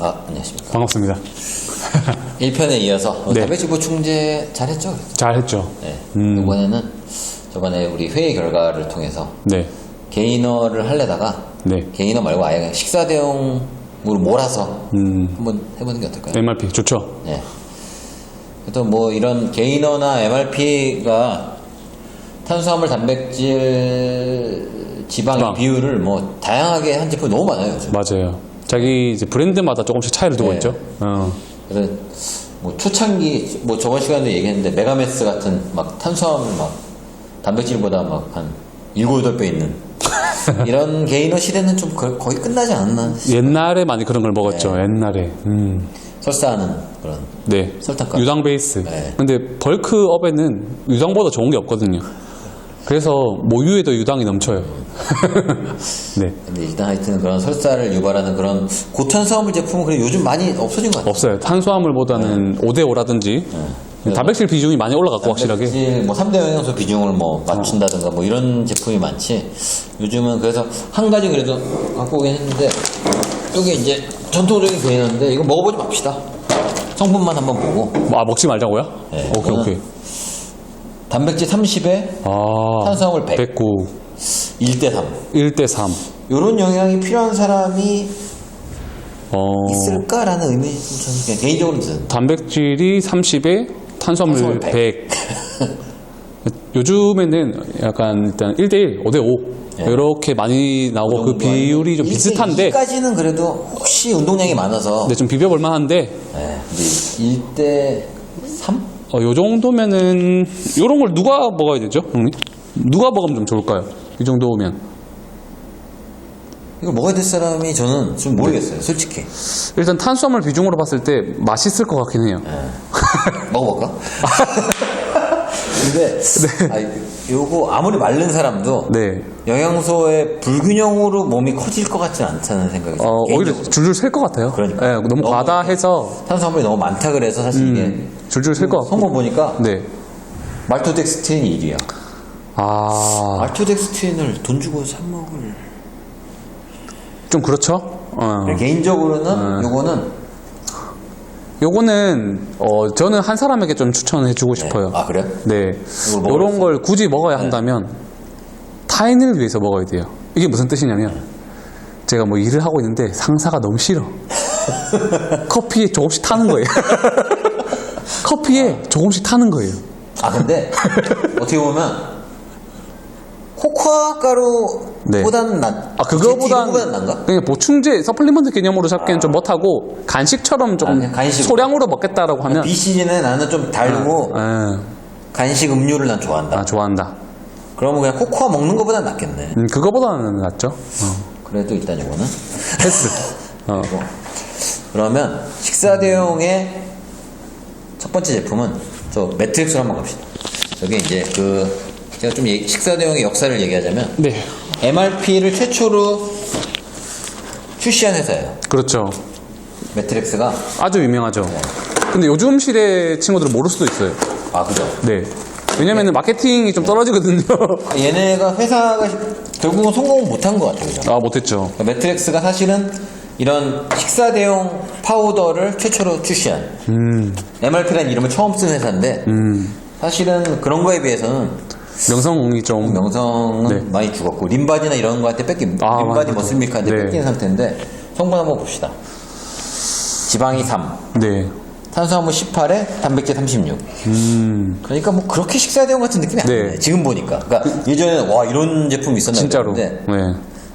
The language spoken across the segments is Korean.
아, 안녕하십니까. 반갑습니다. 1편에 이어서 어, 네. 단백질 보충제 잘했죠? 잘했죠. 네. 음. 이번에는 저번에 우리 회의 결과를 통해서 네. 게이너를 하려다가 네. 게이너 말고 아예 그냥 식사 대용으로 몰아서 음. 한번 해보는 게 어떨까요? MRP 좋죠. 네. 또뭐 이런 게이너나 MRP가 탄수화물, 단백질, 지방의 지방. 비율을 뭐 다양하게 한 제품이 너무 많아요. 요즘. 맞아요. 자기 이제 브랜드마다 조금씩 차이를 두고 네. 있죠. 어. 그래서 뭐 초창기 뭐 저번 시간에도 얘기했는데 메가메스 같은 막 탄수화물 막 단백질보다 막 한 7, 8배 있는 이런 게이너 시대는 좀 거- 거의 끝나지 않았나 옛날에 많이 그런 걸 먹었죠. 네. 옛날에. 음. 설사하는 그런 네. 설탕가루. 유당 베이스. 네. 근데 벌크업에는 유당보다 좋은 게 없거든요. 그래서 모유에도 유당이 넘쳐요. 네. 근데 일단 하여튼 그런 설사를 유발하는 그런 고탄수화물 제품은 그래 요즘 많이 없어진 것 같아요 없어요. 탄수화물보다는 네. 5대5라든지 단백질 비중이 많이 올라갔고 확실하게. 단백질 뭐 3대 영양소 비중을 뭐 맞춘다든가 뭐 이런 제품이 많지 요즘은 그래서 한 가지 그래도 갖고 오긴 했는데 이게 이제 전통적인 게이너인데 이거 먹어보지 맙시다 성분만 한번 보고 아 먹지 말자고요? 네, 오케이 이거는 오케이. 단백질 30에 아 탄수화물 100. 109 1대 3 1대 3. 이런 영양이 필요한 사람이 어 있을까라는 좀 저는 그냥 개인적으로 드는 단백질이 30에 탄수화물 탄수화물 100. 요즘에는 약간 일단 1대1, 5대5 네. 이렇게 많이 나오고 그 비율이 좀 비슷한데 1까지는 그래도 혹시 운동량이 많아서 근데 좀 비벼볼 만한데 네, 근데 1대 3? 어, 요 정도면은 요런 걸 누가 먹어야 되죠, 형님? 누가 먹으면 좀 좋을까요? 이 정도면 이걸 먹어야 될 사람이 저는 좀 네. 모르겠어요 솔직히 일단 탄수화물 비중으로 봤을 때 맛있을 것 같긴 해요. 먹어볼까? 근데 아니, 요거 아무리 마른 사람도 네. 영양소의 불균형으로 몸이 커질 것 같지는 않다는 생각이 들어요 어, 오히려 개인적으로. 줄줄 셀 것 같아요. 그러니까. 네, 너무 너무 과다해서 탄수화물이 너무 많다 그래서 사실 이게 줄줄 셀 것 같고. 성분 보니까 네. 말토덱스틴이 1위야 아, 말토덱스틴을 돈 주고 사 먹을 좀 그렇죠? 어. 개인적으로는 요거는 요거는 어 저는 한 사람에게 좀 추천해 주고 싶어요. 아 그래요? 네. 이걸 요런 걸 굳이 먹어야 한다면 타인을 위해서 먹어야 돼요. 이게 무슨 뜻이냐면 제가 뭐 일을 하고 있는데 상사가 너무 싫어. 커피에 조금씩 타는 거예요. 커피에 조금씩 타는 거예요. 아 근데 어떻게 보면 코코아 가루보다는 낫. 아 그거보단 난가? 그냥 보충제 서플리먼트 개념으로 잡기엔 좀 못하고 간식처럼 좀 아, 간식으로. 소량으로 먹겠다라고 하면 B 시즌에 나는 좀 달고 예, 간식 음료를 난 좋아한다. 아 좋아한다. 그러면 그냥 코코아 먹는 것보다 낫겠네. 음, 그거보다는 낫죠. 어. 그래도 일단 이거는 패스. 어. 그러면 식사 대용의 첫 번째 제품은 저 매트릭스로 한번 갑시다. 저게 이제 그 제가 좀 얘기- 식사 대용의 역사를 얘기하자면 네, MRP를 최초로 출시한 회사예요. 그렇죠. 매트릭스가 아주 유명하죠. 근데 요즘 시대 친구들은 모를 수도 있어요. 아 그죠. 네. 왜냐면은 마케팅이 좀 떨어지거든요. 얘네가 회사가 결국은 성공을 못한 것 같아요. 그죠? 아, 못했죠. 매트릭스가 사실은 이런 식사 대용 파우더를 최초로 출시한 음, MRP라는 이름을 처음 쓴 회사인데 사실은 그런 거에 비해서는 명성이 좀. 명성은 네. 많이 죽었고 림바디나 이런 거한테 뺏긴 아, 림바디. 머슬밀크한테 네. 뺏긴 상태인데 성분 한번 봅시다. 지방이 3, 네. 탄수화물 18에 단백질 36. 음, 그러니까 뭐 그렇게 식사 대용 같은 느낌이 안 네. 나요. 지금 보니까. 그러니까 예전에 와 이런 제품이 있었나 진짜로. 네.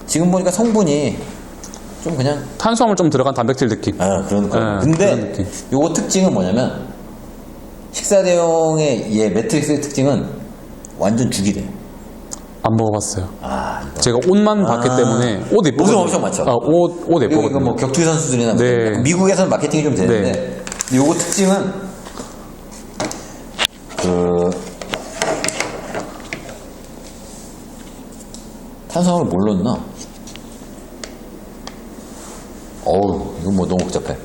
지금 보니까 성분이 좀 그냥 탄수화물 좀 들어간 단백질 느낌. 아 그런 거. 네, 그런 근데 느낌. 요거 특징은 뭐냐면 식사 대용의 얘 매트릭스의 특징은 완전 죽이 돼. 안 먹어봤어요. 아. 제가 옷만 봤기 아. 때문에 옷 예쁘거든요. 옷은 엄청 많죠. 아, 옷, 옷 예쁘거든요. 이거 뭐 격투기 선수들이나 뭐 네. 약간 미국에서는 마케팅이 좀 되는데 근데 요거 특징은 그 탄수화물 뭘 넣나? 어우 이거 뭐 너무 복잡해.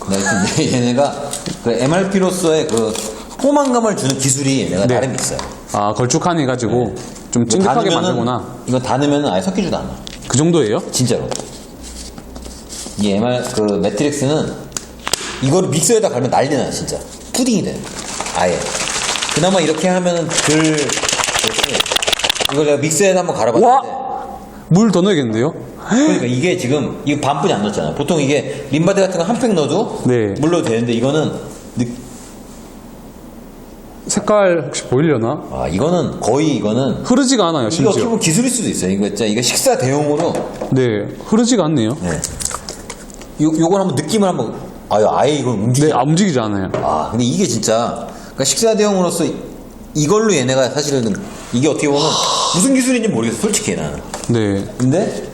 근데 하여튼 얘- 얘네가 그 MRP로서의 그 포만감을 주는 기술이 얘네가 네. 나름 있어요. 아, 걸쭉하니 해가지고 좀 이거 다 찐득하게 넣으면은- 만들구나. 이거 다 넣으면 아예 섞이지도 않아. 그 정도예요? 진짜로. 이 MR 그 매트릭스는 이거를 믹서에다 갈면 난리 나 진짜 푸딩이 돼 아예 그나마 이렇게 하면은 덜 그렇지 이걸 내가 믹서에다 한번 갈아봤는데 물 더 넣어야겠는데요? 그러니까 이게 지금 이거 반뿐이 안 넣었잖아 보통 이게 림바드 같은 거 한 팩 넣어도 네. 물 넣어도 되는데 이거는 느- 색깔 혹시 보이려나? 아 이거는 거의 이거는 흐르지가 않아요, 이거 어떻게 심지어. 보면 기술일 수도 있어요 이거 진짜 이거 식사 대용으로 네, 흐르지가 않네요. 네. 요, 요걸 한번 느낌을 한번 아유 아예 이걸 움직여 네, 안 움직이지 않아요. 아, 근데 이게 진짜 그러니까 식사 대용으로서 이- 이걸로 얘네가 사실은 이게 어떻게 보면 무슨 기술인지 모르겠어, 솔직히 나는. 네. 근데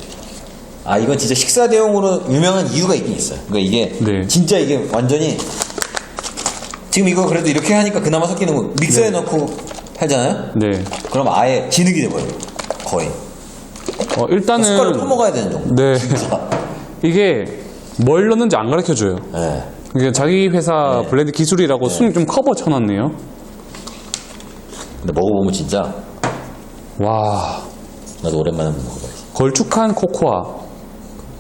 아 이건 진짜 식사 대용으로 유명한 이유가 있긴 있어요. 그러니까 이게 네. 진짜 이게 완전히 지금 이거 그래도 이렇게 하니까 그나마 섞이는 거 믹서에 넣고 팔잖아요. 네. 그럼 아예 진흙이 돼버려. 거의. 어, 일단은. 숟가락 퍼먹어야 되는 정도. 네. 이게 뭘 넣는지 안 가르쳐 줘요. 네. 이게 자기 회사 블렌드 기술이라고 숨좀 커버 쳐놨네요. 근데 먹어보면 진짜 와, 나도 오랜만에 한번 먹어봐야지. 걸쭉한 코코아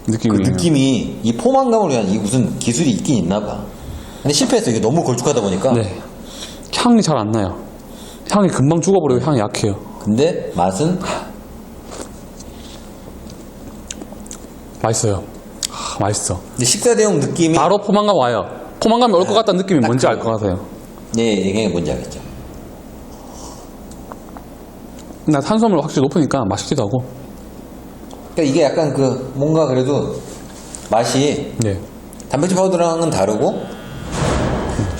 그 느낌이에요. 느낌이 이 포만감을 위한 이 무슨 기술이 있긴 있나 봐. 근데 실패했어. 이게 너무 걸쭉하다 보니까. 네. 향이 잘 안 나요. 향이 금방 죽어버리고 향이 약해요. 근데 맛은 맛있어요. 아, 맛있어. 근데 식사 대용 느낌이 바로 포만감 와요. 포만감이 올 것 같다는 느낌이 뭔지 알 것 같아요. 예, 이게 뭔지 알겠죠. 근데 탄수화물 확실히 높으니까 맛있기도 하고. 그러니까 이게 약간 그 뭔가 그래도 맛이 네. 단백질 파우더랑은 다르고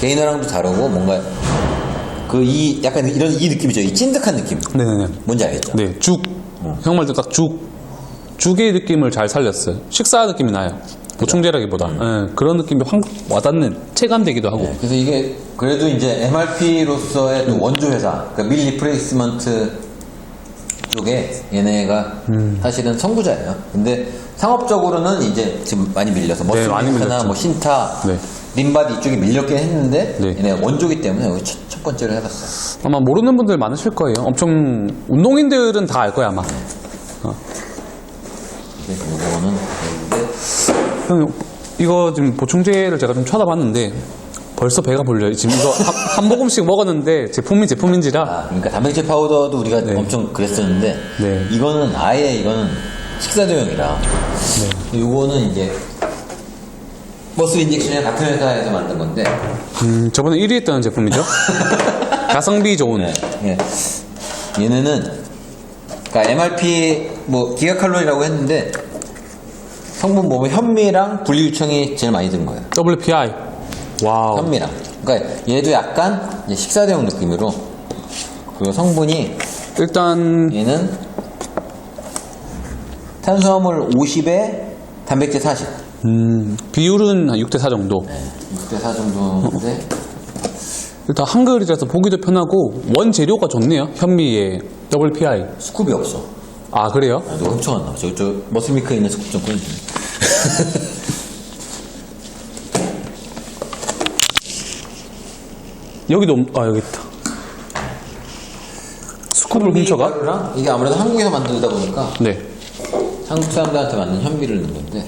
게이너랑도 다르고 뭔가 그 이 약간 이런 이 느낌이죠. 이 찐득한 느낌. 네네네. 뭔지 알겠죠? 네, 죽. 형 말대로 딱 죽. 죽의 느낌을 잘 살렸어요. 식사 느낌이 나요. 보충제라기보다. 예, 그런 느낌이 확 와닿는 체감되기도 하고. 네, 그래서 이게 그래도 이제 MRP로서의 또 원조 회사, 그러니까 밀 리플레이스먼트 쪽에 얘네가 음. 사실은 선구자예요. 근데 상업적으로는 이제 지금 많이 밀려서 네, 많이 밀렸죠. 뭐 신타, 네. 림바디 이쪽이 밀렸긴 했는데 네. 얘네 원조기 때문에 여기 첫, 첫 번째로 해봤어요. 아마 모르는 분들 많으실 거예요. 엄청 운동인들은 다 알 거야 아마. 근데 요거는 근데 형 이거 지금 보충제를 제가 좀 쳐다봤는데 벌써 배가 불려요. 지금 이거 한, 한 모금씩 먹었는데 제품이 제품인지라 아, 그러니까 단백질 파우더도 우리가 네. 엄청 그랬었는데 네. 이거는 아예 이거는 식사 대용이라 네. 요거는 이제 머슬 인젝션이랑 같은 회사에서 만든 건데 음, 저번에 1위 했던 제품이죠. 가성비 좋은. 네. 예. 얘네는 그러니까 MRP 뭐 기가칼로리라고 했는데 성분 보면 현미랑 분리유청이 제일 많이 드는 거예요. WPI. 와우. 현미랑. 그러니까 얘도 약간 이제 식사 대용 느낌으로 그리고 성분이 일단 얘는 탄수화물 50에 단백질 40. 음, 비율은 한 6대 4 정도. 6대 4 정도인데 일단 한글이라서 보기도 편하고 원재료가 좋네요. 현미의 WPI. 스쿱이 없어. 아 그래요? 아, 누가 훔쳐갔나? 저, 저 머슬미크에 있는 스쿱 좀 꺼내주네. 여기도 없- 아 여기 있다. 스쿱을 훔쳐가? 이게 아무래도 한국에서 만들다 보니까 네. 한국 사람들한테 맞는 현미를 넣는 건데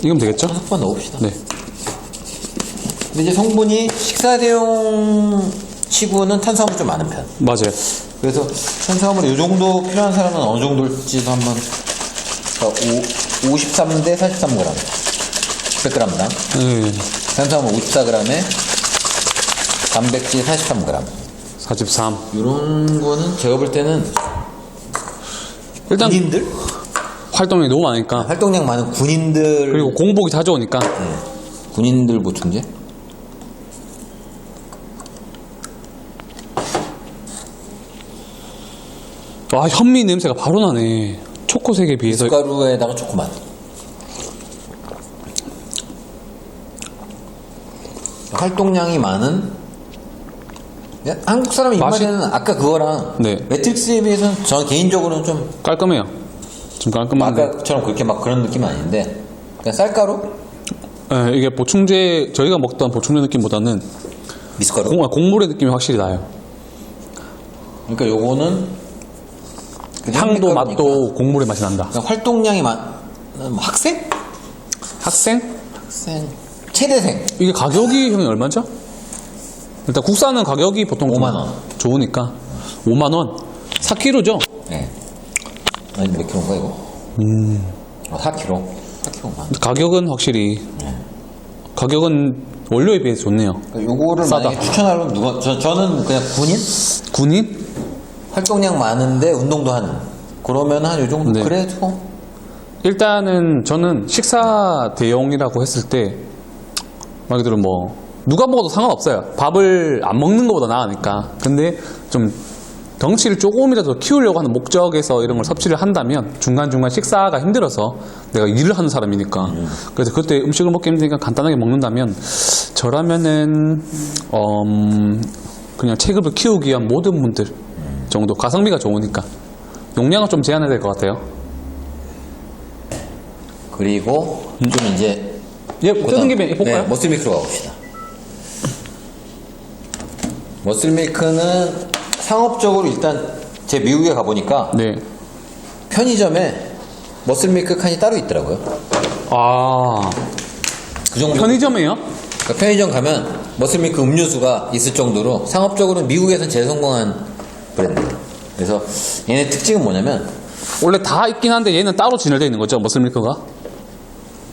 이거면 되겠죠? 한번 넣읍시다. 네. 근데 이제 성분이 식사 대용 치고는 탄수화물 좀 많은 편. 맞아요. 그래서 탄수화물이 이 정도 필요한 사람은 어느 정도일지도 한번 그러니까 오, 53대 43g 100g당 네. 탄수화물 54g에 단백질 43g 43. 이런 거는 제가 볼 때는 일단 군인들 활동이 너무 많으니까 활동량 많은 군인들 그리고 공복이 자주 오니까 네. 군인들 보충제 와 현미 냄새가 바로 나네. 초코색에 비해서 가루에다가 초코맛 활동량이 많은 야, 한국 사람 맛이- 입맛에는 아까 그거랑 네. 매트릭스에 비해서는 저는 개인적으로는 좀 깔끔해요. 좀 깔끔한데 아까처럼 그렇게 막 그런 느낌은 아닌데 그냥 쌀가루 예, 이게 보충제 저희가 먹던 보충제 느낌보다는 미숫가루 공, 곡물의 느낌이 확실히 나요. 그러니까 요거는 그냥 향도 맛도 곡물의 맛이 난다. 그냥 활동량이 많은 뭐 학생? 학생? 학생. 체대생. 이게 가격이 형이 얼마죠? 일단 국산은 가격이 보통 5만 원. 좋으니까 5만 원. 4kg죠? 네. 아니, 몇 킬로인가, 이거? 음. 아, 4킬로. 4킬로만. 가격은 확실히 가격은 원료에 비해서 좋네요. 그러니까 요거를 싸다. 만약에 추천하려면 누가, 저, 저는 그냥 군인? 군인? 활동량 많은데 운동도 하는. 그러면 한 요 정도. 네. 그래도. 일단은 저는 식사 대용이라고 했을 때 말 그대로 뭐 누가 먹어도 상관없어요. 밥을 안 먹는 것보다 나으니까. 근데 좀 덩치를 조금이라도 키우려고 하는 목적에서 이런 걸 섭취를 한다면 중간중간 식사가 힘들어서 내가 일을 하는 사람이니까 그래서 그때 음식을 먹기 힘드니까 간단하게 먹는다면 저라면은 어, 음, 그냥 체급을 키우기 위한 모든 분들 정도 가성비가 좋으니까 용량은 좀 제한해야 될 것 같아요. 그리고 좀 이제. 예, 뜨는 김에 볼까요? 네, 머슬밀크로 가봅시다. 머슬밀크는 상업적으로 일단 제 미국에 가보니까 네. 편의점에 머슬밀크 칸이 따로 있더라고요. 아, 그 정도. 편의점이에요? 그러니까 편의점 가면 머슬밀크 음료수가 있을 정도로 상업적으로 미국에선 제일 성공한 브랜드. 그래서 얘네 특징은 뭐냐면 원래 다 있긴 한데 얘는 따로 진열되어 있는 거죠, 머슬밀크가?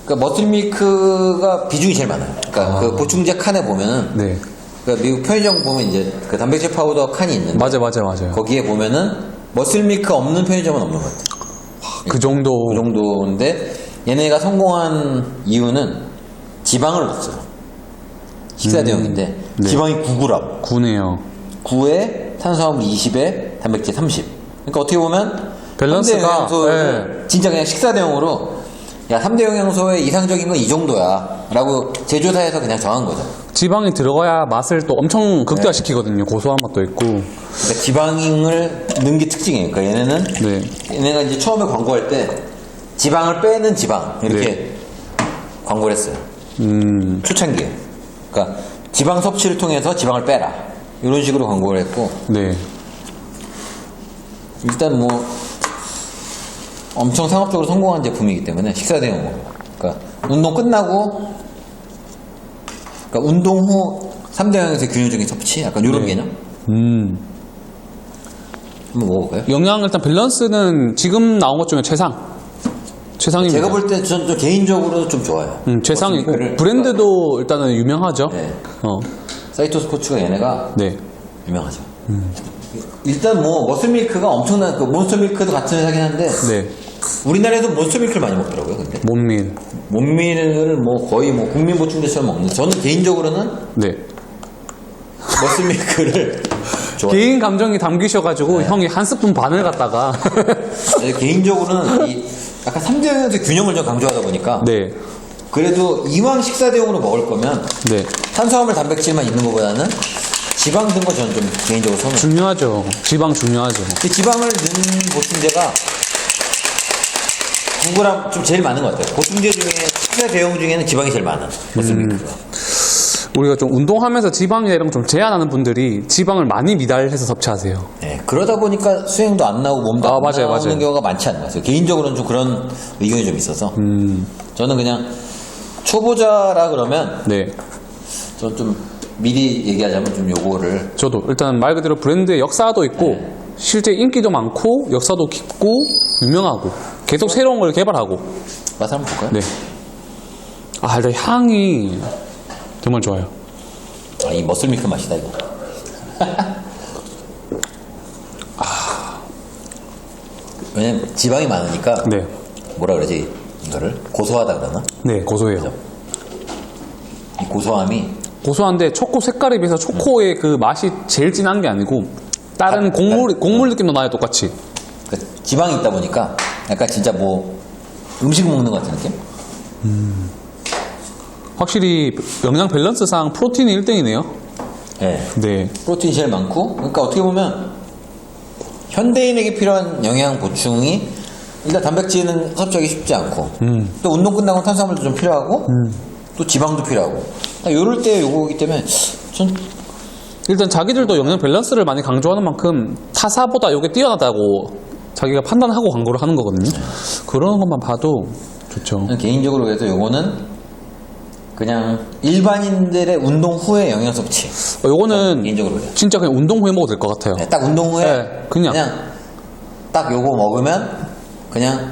그러니까 머슬밀크가 비중이 제일 많아요. 그러니까 그 보충제 칸에 보면은 네. 그러니까 미국 편의점 보면 이제 그 단백질 파우더 칸이 있는데 맞아, 맞아, 맞아요. 거기에 보면은 머슬밀크 없는 편의점은 없는 것 같아요. 그 정도. 그 정도인데 얘네가 성공한 이유는 지방을 넣었어요. 식사 대용인데 네. 지방이 9g. 구네요. 9에 탄수화물 20에 단백질 30. 그러니까 어떻게 보면 밸런스가, 3대 영양소를 네. 진짜 그냥 식사 대용으로 야 3대 영양소의 이상적인 건 이 정도야 라고 제조사에서 그냥 정한 거죠. 지방이 들어가야 맛을 또 엄청 극대화시키거든요. 고소한 맛도 있고. 그러니까 지방을 넣은 게 특징이에요. 그러니까 얘네는 네. 얘네가 이제 처음에 광고할 때 지방을 빼는 지방 이렇게 네. 광고를 했어요. 음, 초창기에. 그러니까 지방 섭취를 통해서 지방을 빼라. 이런 식으로 광고를 했고 네. 일단 뭐 엄청 상업적으로 성공한 제품이기 때문에 식사 대용으로. 그러니까 운동 끝나고 그러니까 운동 후 3대 영양소 균형적인 섭취 약간 이런 네. 개념. 음. 한번 먹어볼까요? 영양 일단 밸런스는 지금 나온 것 중에 최상. 최상입니다. 제가 볼 때 전 개인적으로 좀 좋아요. 음, 최상이고 브랜드도 일단은 유명하죠. 네. 어, 사이토 스포츠가 얘네가 네. 유명하죠. 일단 뭐 머슬 밀크가 엄청난 그 몬스터 밀크도 같은 회사긴 한데 네. 우리나라에서 몬스터밀크를 많이 먹더라고요. 근데 몸밀. 몸밀을 뭐 거의 뭐 국민 보충제처럼 먹는. 저는 개인적으로는 네. 좋아해요. 개인 감정이 담기셔가지고 형이 한 스푼 반을 갖다가 네, 개인적으로는 이 약간 3대 영양소 균형을 좀 강조하다 보니까 네. 그래도 이왕 식사 대용으로 먹을 거면 네. 탄수화물 단백질만 있는 것보다는 지방 든거 저는 좀 개인적으로 선호해요. 중요하죠. 지방 중요하죠. 그 지방을 넣은 보충제가 9g 좀 제일 많은 것 같아요. 보충제 중에 식사 대용 중에는 지방이 제일 많은 머슬밀크가. 우리가 좀 운동하면서 지방이나 이런 거 좀 제한하는 분들이 지방을 많이 미달해서 섭취하세요. 네, 그러다 보니까 수행도 안 나오고 몸도 아, 안 맞아요, 나오는 맞아요. 경우가 많지 않나 요 개인적으로는 좀 그런 의견이 좀 있어서 저는 그냥 초보자라 그러면 네. 전좀 미리 얘기하자면 좀 요거를 저도 일단 말 그대로 브랜드의 역사도 있고 네. 실제 인기도 많고 역사도 깊고 유명하고 계속 새로운 걸 개발하고 맛을 한번 볼까요? 네. 아, 일단 향이 정말 좋아요. 아, 이 머슬밀크 맛이다 이거. 아, 왜냐면 지방이 많으니까 네. 뭐라 그러지 이거를 고소하다 그러나? 네, 고소해요. 그죠? 이 고소함이 고소한데 초코 색깔에 비해서 초코의 그 맛이 제일 진한 게 아니고 다른 아, 곡물 아, 곡물 느낌도 나요 똑같이. 그 지방이 있다 보니까 약간 진짜 뭐 음식 먹는 것 같은 느낌? 확실히 영양 밸런스상 프로틴이 1등이네요. 네. 네. 프로틴이 제일 많고 그러니까 어떻게 보면 현대인에게 필요한 영양 보충이 일단 단백질은 섭취하기 쉽지 않고 또 운동 끝나고 탄수화물도 좀 필요하고 또 지방도 필요하고 딱 요럴 때 요거기 때문에 전 일단 자기들도 영양 밸런스를 많이 강조하는 만큼 타사보다 이게 뛰어나다고 자기가 판단하고 광고를 하는 거거든요. 그런 것만 봐도. 저는 개인적으로 그래서 요거는 그냥 일반인들의 운동 후에 영양소 섭취. 어, 요거는 개인적으로 그래요. 진짜 그냥 운동 후에 먹어도 될 것 같아요. 네, 딱 운동 후에 네, 그냥. 딱 요거 먹으면 그냥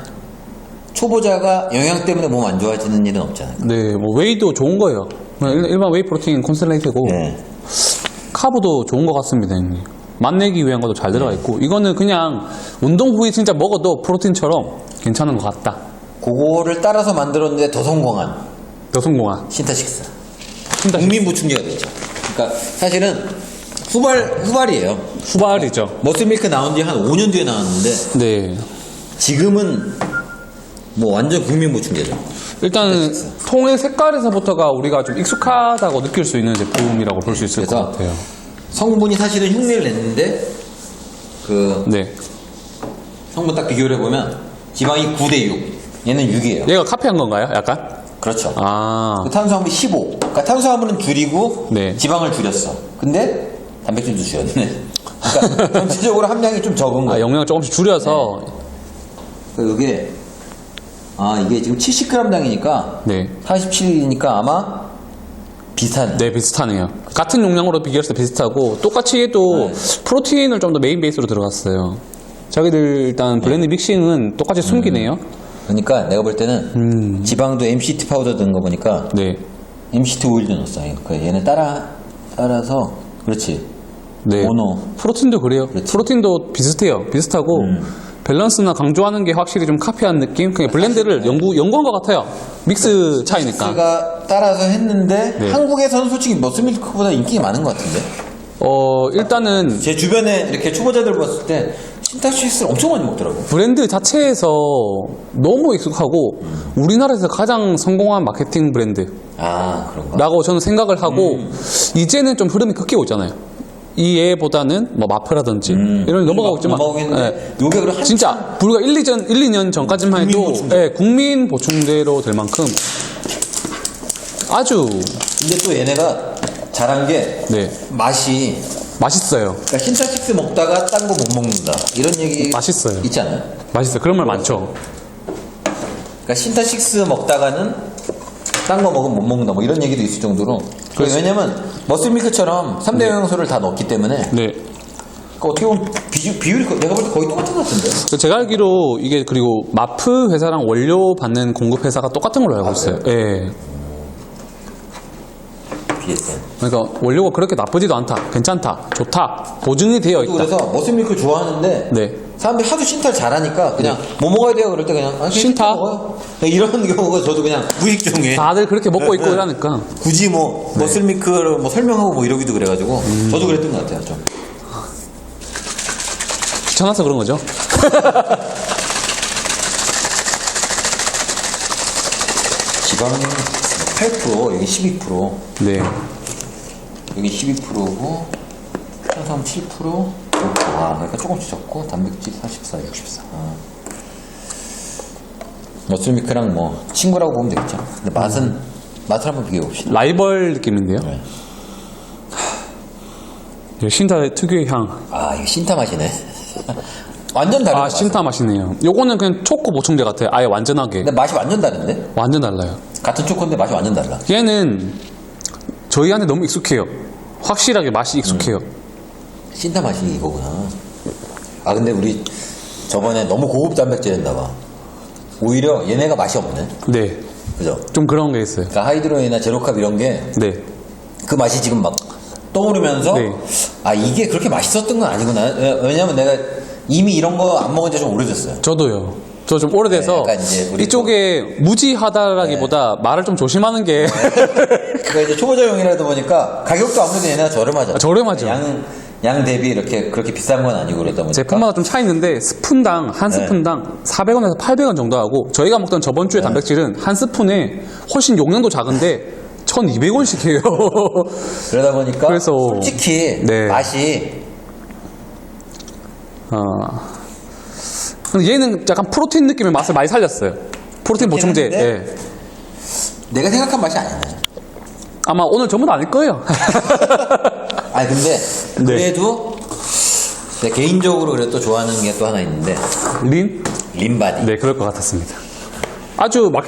초보자가 영양 때문에 몸 안 좋아지는 일은 없잖아요. 네, 뭐 웨이도 좋은 거예요. 그냥 일- 일반 웨이 프로틴 콘센트레이트고 네. 카브도 좋은 것 같습니다, 형님. 맛내기 위한 것도 잘 들어가 있고 이거는 그냥 운동 후에 진짜 먹어도 프로틴처럼 괜찮은 것 같다. 그거를 따라서 만들었는데 더 성공한 더 성공한. 신타식스. 신타 국민 보충제가 되죠. 그러니까 사실은 후발 후발이에요. 후발이죠. 머슬밀크 나온 지 한 5년 뒤에 나왔는데 네. 지금은 뭐 완전 국민 보충제죠. 일단 통의 색깔에서부터가 우리가 좀 익숙하다고 느낄 수 있는 제품이라고 볼 수 있을 것 그래서 같아요. 성분이 사실은 흉내를 냈는데 그 네. 성분 딱 비교를 해보면 지방이 9대 6. 얘는 6이에요. 얘가 카피한 건가요? 약간? 그렇죠. 아. 그 탄수화물 15. 그러니까 탄수화물은 줄이고 네. 지방을 줄였어. 근데 단백질도 줄였네. 그러니까 전체적으로 함량이 좀 적은 아, 거예요. 영양을 조금씩 줄여서 그러니까 이게 아 이게 지금 70g당이니까 네. 47이니까 아마 비슷한. 네, 비슷하네요. 같은 용량으로 비교했을 때 비슷하고 똑같이 해도 프로틴을 좀 더 메인 베이스로 들어갔어요. 자기들 일단 블렌드 믹싱은 똑같이 숨기네요. 그러니까 내가 볼 때는 음. 지방도 MCT 파우더 든거 보니까 네. MCT 오일도 넣었어. 그 얘네 따라 따라서 그렇지. 네. 모노. 프로틴도 그래요. 그렇지. 음. 프로틴도 비슷해요. 비슷하고 밸런스나 강조하는 게 확실히 좀 카피한 느낌? 그냥 블렌드를 연구, 연구한 것 같아요. 믹스 차이니까. 가 따라서 했는데 네. 한국에서는 솔직히 머스밀크보다 인기가 많은 것 같은데. 어, 일단은 제 주변에 이렇게 초보자들 봤을 때 신타시스를 엄청 많이 먹더라고. 브랜드 자체에서 너무 익숙하고 우리나라에서 가장 성공한 마케팅 브랜드. 아 그런가. 라고 저는 생각을 하고 음. 이제는 좀 흐름이 꺾이고 있잖아요. 이 애보다는 뭐 마프라든지 이런 넘어가고 있지만 음. 넘어가겠는데 예. 요게 그럼 한 진짜 불과 1, 2전, 1, 2년 전까지만 해도 국민 보충제. 예, 국민 보충제로 될 만큼 아주 근데 또 얘네가 잘한 게 네, 맛이 맛있어요. 그러니까 신타식스 먹다가 딴 거 못 먹는다 이런 얘기 맛있어요. 있지 않아요? 맛있어요. 그런 말 많죠. 그러니까 신타식스 먹다가는 딴 거 먹으면 못 먹는다 뭐 이런 얘기도 있을 정도로 그렇지. 왜냐면 머슬밀크처럼 3대 영양소를 다 넣었기 때문에 네. 그 어떻게 보면 비주, 비율이 거- 내가 볼 때 거의 똑같은 것 같은데 그 제가 알기로 이게 그리고 마프 회사랑 원료 받는 공급 회사가 똑같은 걸로 알고 아, 있어요. 예. BSN 그러니까 원료가 그렇게 나쁘지도 않다. 괜찮다. 좋다. 보증이 되어 있다. 그래서 머슬밀크 좋아하는데 네. 사람들이 하도 신타를 잘하니까 그냥 뭐 먹어야 돼요 그럴 때 그냥 아, 신타? 먹어요 그냥 이런 경우가 저도 그냥 무식 중에 다들 그렇게 먹고 있고 네. 이러니까 굳이 뭐 네. 머슬밀크를 뭐 설명하고 뭐 이러기도 그래가지고 음. 저도 그랬던 것 같아요 좀 귀찮아서 그런 거죠. 지방 8% 여기 12% 네. 여기 12%고 탄수화물 7% 아 그러니까 조금씩 적고 단백질 44, 64 아. 머슬밀크랑 뭐 친구라고 보면 되겠죠 근데 맛은 맛을 한번 비교해 봅시다 라이벌 느낌인데요. 네. 네, 신타의 특유의 향. 아 이거 신타 맛이네 완전 다른 아, 맛 신타 맛이네요. 요거는 그냥 초코 보충제 같아요. 아예 완전하게. 근데 맛이 완전 다른데 완전 달라요. 같은 초코인데 맛이 완전 달라 얘는 저희한테 너무 익숙해요. 확실하게 맛이 익숙해요. 신타 맛이 이거구나. 아 근데 우리 저번에 너무 고급 단백질 했나 봐. 오히려 얘네가 맛이 없네. 네. 그죠? 좀 그런 게 있어요. 그러니까 하이드로이나 제로캅 이런 게 그 네. 맛이 지금 막 떠오르면서 네. 아 이게 그렇게 맛있었던 건 아니구나. 왜- 왜냐면 내가 이미 이런 거 안 먹은 지 좀 오래됐어요. 저도요. 저 좀 오래돼서 네, 약간 이제 우리 이쪽에 무지하다라기보다 말을 좀 조심하는 게 그러니까 이제 초보자용이라다 보니까 가격도 아무래도 얘네가 저렴하죠. 아, 저렴하죠. 양, 양 대비 이렇게 그렇게 비싼 건 아니고 그러다 보니까. 제품마다 좀 차이 있는데 스푼당 한 네. 스푼당 400원에서 800원 정도 하고 저희가 먹던 저번 네. 주에 단백질은 한 스푼에 훨씬 용량도 작은데 1200원씩 해요. 그러다 보니까 그래서- 솔직히 네. 맛이 어. 근데 얘는 약간 프로틴 느낌의 맛을 많이 살렸어요. 프로틴 보충제. 했는데 예. 내가 생각한 맛이 아니네. 아마 오늘 전부 다 아닐 거예요. 아니 근데 네. 그래도 제가 개인적으로 그래도 좋아하는 게 또 하나 있는데 린? 림바디. 네, 그럴 것 같았습니다. 아주 막